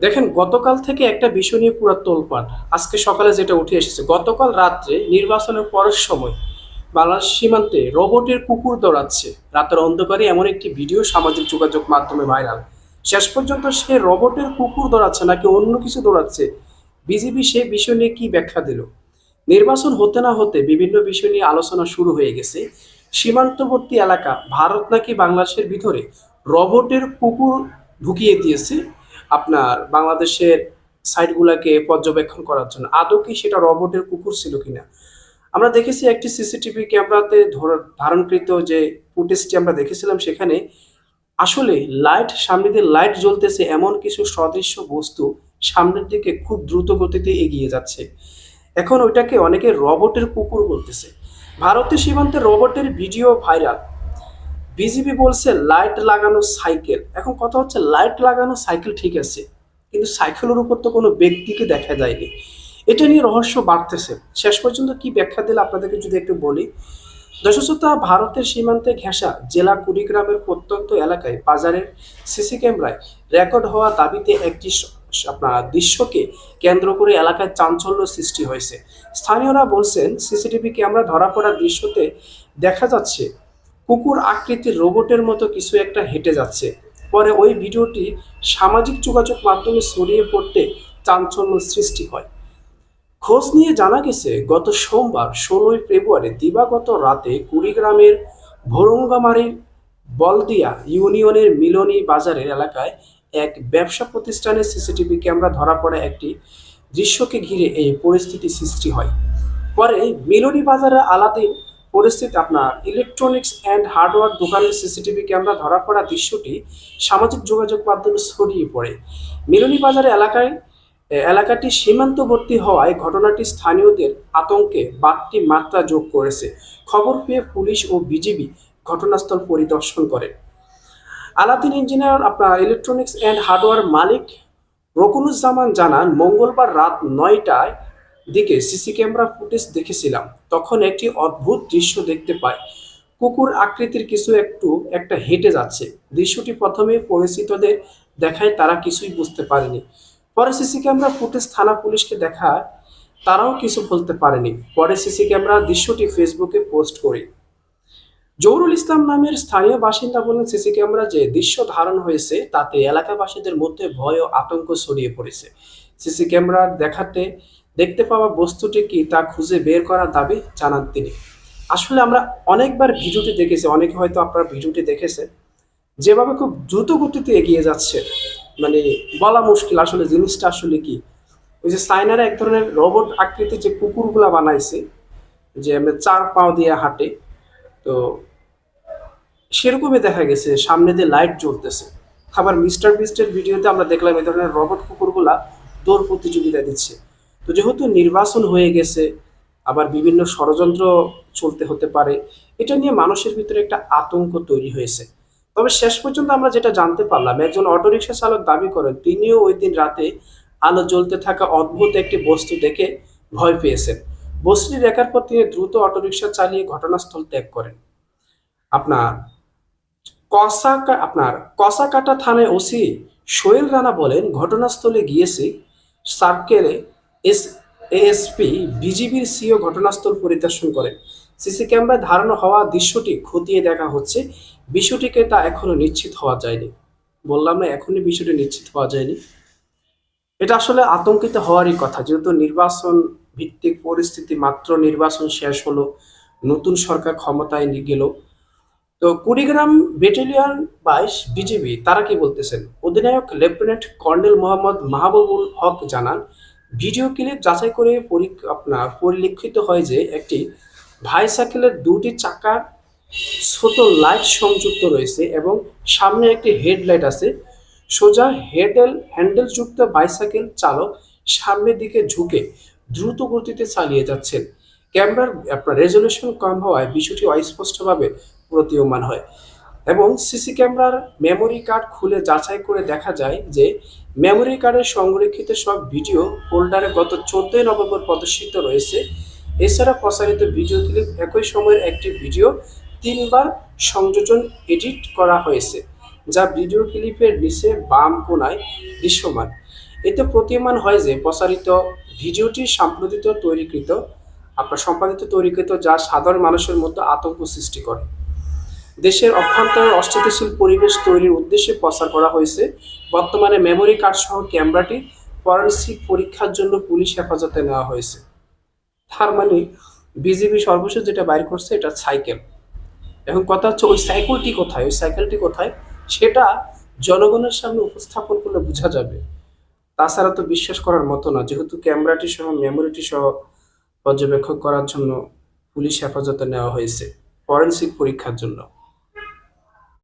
দেখেন, গতকাল থেকে একটা বিষয় নিয়ে পুরো তোলপাট। আজকে সকালে যেটা উঠে এসেছে, গতকাল রাত্রে নির্বাচনের পরের সময় বাংলাদেশ সীমান্তে রোবটের কুকুর দৌড়াচ্ছে। রাতের অন্ধকারে এমন একটি ভিডিও সামাজিক যোগাযোগ মাধ্যমে ভাইরাল। শেষ পর্যন্ত সে রোবটের কুকুর দৌড়াচ্ছে নাকি অন্য কিছু দৌড়াচ্ছে? বিজেপি সে বিষয় নিয়ে কি ব্যাখ্যা দিল? নির্বাচন হতে না হতে বিভিন্ন বিষয় নিয়ে আলোচনা শুরু হয়ে গেছে। সীমান্তবর্তী এলাকা, ভারত নাকি বাংলাদেশের ভিতরে রোবটের কুকুর ঢুকিয়ে দিয়েছে? আপনার বাংলাদেশের সাইটগুলোকে পর্যবেক্ষণ করার জন্য। আদৌ কি সেটা রোবটের কুকুর ছিল কিনা? আমরা দেখেছি একটি সিসিটিভি ক্যামেরাতে ধর- ধারণকৃত যে ফুটেজটি আমরা দেখেছিলাম সেখানে, আসলে লাইট, সামনে দিয়ে লাইট জ্বলতেছে এমন কিছু সদৃশ্য বস্তু সামনের দিকে খুব দ্রুত গতিতে এগিয়ে যাচ্ছে। এখন ওইটাকে অনেকে রোবটের কুকুর বলতেছে। ভারতের সীমান্তে রোবটের ভিডিও ভাইরাল। বিজিবি বলছে লাইট লাগানো সাইকেল। এখন কথা হচ্ছে লাইট লাগানো সাইকেল ঠিক আছে, কিন্তু সাইকেলের উপর তো কোনো ব্যক্তিকে দেখা যায়নি। এটা নিয়ে রহস্য বাড়তেছে। শেষ পর্যন্ত কি ব্যাখ্যা দিলে আপনাদেরকে যদি একটু বলি? দশশতা ভারতের সীমান্তে ঘেঁষা জেলা কুড়িগ্রামের প্রত্যন্ত এলাকায় বাজারের সিসি ক্যামেরায় রেকর্ড হওয়া দাবিতে একটি আপনার দৃশ্যকে কেন্দ্র করে এলাকায় চাঞ্চল্য সৃষ্টি হয়েছে। স্থানীয়রা বলছেন, সিসিটিভি ক্যামেরা ধরা পড়া দৃশ্যতে দেখা যাচ্ছে কুকুর আকৃতির রোবটের মতো কিছু একটা হেঁটে যাচ্ছে। পরে ওই ভিডিওটি সামাজিক যোগাযোগ মাধ্যমে ছড়িয়ে পড়তে চাঞ্চল্য সৃষ্টি হয়। খোঁজ নিয়ে জানা গেছে, গত সোমবার ষোলোই ফেব্রুয়ারি দিবাগত রাতে কুড়িগ্রামের ভোরঙ্গামারির বলদিয়া ইউনিয়নের মিলনী বাজারের এলাকায় এক ব্যবসা প্রতিষ্ঠানের সিসিটিভি ক্যামেরা ধরা পড়া একটি দৃশ্যকে ঘিরে এই পরিস্থিতি সৃষ্টি হয়। পরে মিলনী বাজারে আলাদিন পরিস্থিতি আপনার। ইলেকট্রনিক্স অ্যান্ড হার্ডওয়্যার দোকানের সিসিটিভি ক্যামেরা ধরা পড়া দৃশ্যটি সামাজিক যোগাযোগ মাধ্যমে ছড়িয়ে পড়ে। মিলনী বাজার এলাকায় এলাকাটি সীমান্তবর্তী হওয়ায় ঘটনাটি স্থানীয়দের আতঙ্কে বাড়তি মাত্রা যোগ করেছে। খবর পেয়ে পুলিশ ও বিজিবি ঘটনাস্থল পরিদর্শন করে। আলাদিন ইঞ্জিনিয়ার আপনার ইলেকট্রনিক্স অ্যান্ড হার্ডওয়্যার মালিক রকুনুজ্জামান জানান, মঙ্গলবার রাত নয়টায় দিকে সিসি ক্যামেরা ফুটেজ দেখেছিলাম। তখন একটি অদ্ভুত দৃশ্য দেখতে পাই। কুকুর আকৃতির কিছু একটু, একটা হেঁটে যাচ্ছে। দৃশ্যটি প্রথমে পরিচিতদের দেখায় তারা কিছুই বুঝতে পারেনি। পরে সিসি ক্যামেরা ফুটেজ থানা পুলিশকে দেখায়, তারাও কিছু বলতে পারেনি। পরে সিসি ক্যামেরা দৃশ্যটি ফেসবুকে পোস্ট করি। জহুরুল ইসলাম নামের স্থানীয় বাসিন্দা বলেন, সিসি ক্যামেরা যে দৃশ্য ধারণ হয়েছে, তাতে এলাকাবাসীদের মধ্যে ভয় ও আতঙ্ক ছড়িয়ে পড়েছে। সিসি ক্যামেরা দেখাতে দেখতে পাওয়া বস্তুটি কি তা খুঁজে বের করার দাবি জানান তিনি। আসলে আমরা অনেকবার ভিডিওটি দেখেছি, অনেকে হয়তো আপনারা ভিডিওটি দেখেছে যেভাবে খুব দ্রুত গতিতে এগিয়ে যাচ্ছে মানে বলা মুশকিল আসলে জিনিসটা আসলে কি। ওই যে চাইনারা এক ধরনের রোবট আকৃতির যে কুকুরগুলা বানাইছে, যে আমরা চার পাও দিয়ে হাঁটে, তো সেরকমই দেখা গেছে, সামনে দিয়ে লাইট জ্বলতেছে। আবার মিস্টার বিস্টের ভিডিওতে আমরা দেখলাম এই ধরনের রবট কুকুরগুলা দৌড় প্রতিযোগিতা দিচ্ছে। তো যেহেতু নির্বাচন হয়ে গেছে, আবার বিভিন্ন ষড়যন্ত্র চলতে হতে পারে, এটা নিয়ে মানুষের ভিতরে একটা আতঙ্ক তৈরি হয়েছে। তবে শেষ পর্যন্ত আমরা যেটা জানতে পারলাম, একজন অটোরিকশা চালক দাবি করেন, তিনিও ওই দিন রাতে আলো জ্বলতে থাকা অদ্ভুত একটি বস্তু দেখে ভয় পেয়েছেন। বস্তুটি দেখার পর তিনি দ্রুত অটোরিকশা চালিয়ে ঘটনাস্থল ত্যাগ করেন। আপনার কসাকা, আপনার কসাকাটা থানায় ওসি সোহেল রানা বলেন, ঘটনাস্থলে গিয়েছে সার্কেলে এস, এএসপি, বিজিবির সিও ঘটনাস্থল পরিদর্শন করেন সিসি ক্যামেরায় ধারণ হওয়া দৃশ্যটি খতিয়ে দেখা হচ্ছে। বিষয়টিকে তা এখনও নিশ্চিত হওয়া যায়নি। বললাম না, এখনই বিষয়টি নিশ্চিত হওয়া যায়নি। এটা আসলে আতঙ্কিত হওয়ারই কথা। যেহেতু নির্বাচন ভিত্তিক পরিস্থিতি মাত্র নির্বাচন শেষ হলো, নতুন সরকার ক্ষমতায় গেল। তো কুড়িগ্রাম ব্যাটালিয়ন বাইশ বিজিবি, তারা কি বলতেছেন? অধিনায়ক লেফটেন্যান্ট কর্নেল মোহাম্মদ মাহবুবুল হক জানান ভিডিও ক্লিপ যাচাই করে আপনার পরিলক্ষিত হয় যে একটি ভাইসাইকেলের দুটি চাকার ছোট লাইট সংযুক্ত রয়েছে এবং সামনে একটি হেডলাইট আছে। সোজা হেডেল, হ্যান্ডেলযুক্ত বাইসাইকেল চালক সামনের দিকে ঝুঁকে দ্রুত গতিতে চালিয়ে যাচ্ছেন। ক্যামেরার, আপনার রেজলিউশন কম হওয়ায় বিষয়টি অস্পষ্টভাবে প্রতীয়মান হয়। এবং সিসি ক্যামেরার মেমোরি কার্ড খুলে যাচাই করে দেখা যায় যে মেমোরি কার্ডে সংরক্ষিত সব ভিডিও ফোল্ডারে গত চোদ্দই নভেম্বর প্রদর্শিত রয়েছে। এছাড়া প্রসারিত ভিডিও ক্লিপ একই সময়ের একটি ভিডিও তিনবার সংযোজন এডিট করা হয়েছে, যা ভিডিও ক্লিপের নিচে বাম কোনায় দৃশ্যমান। এতে প্রতীয়মান হয় যে প্রচারিত ভিডিওটি সাম্প্রতিত তৈরিকৃত, আপনার সম্পাদিত, তৈরিকৃত যা সাধারণ মানুষের মধ্যে আতঙ্ক সৃষ্টি করে। দেশের অভ্যন্তরে অস্থিতিশীল পরিবেশ তৈরির উদ্দেশ্যে প্রচার করা হয়েছে। বর্তমানে মেমোরি কার্ড সহ ক্যামেরাটি ফরেন্সিক পরীক্ষার জন্য পুলিশ হেফাজতে নেওয়া হয়েছে। তার মানে বিজিবি সর্বশেষ যেটা বাইর করছে এটা সাইকেল। এখন কথা হচ্ছে ওই সাইকেলটি কোথায়? ওই সাইকেলটি কোথায়? সেটা জনগণের সামনে উপস্থাপন করলে বোঝা যাবে। তাছাড়া তো বিশ্বাস করার মতো না, যেহেতু ক্যামেরাটি সহ মেমোরিটি সহ পর্যবেক্ষণ করার জন্য পুলিশ হেফাজতে নেওয়া হয়েছে ফরেন্সিক পরীক্ষার জন্য।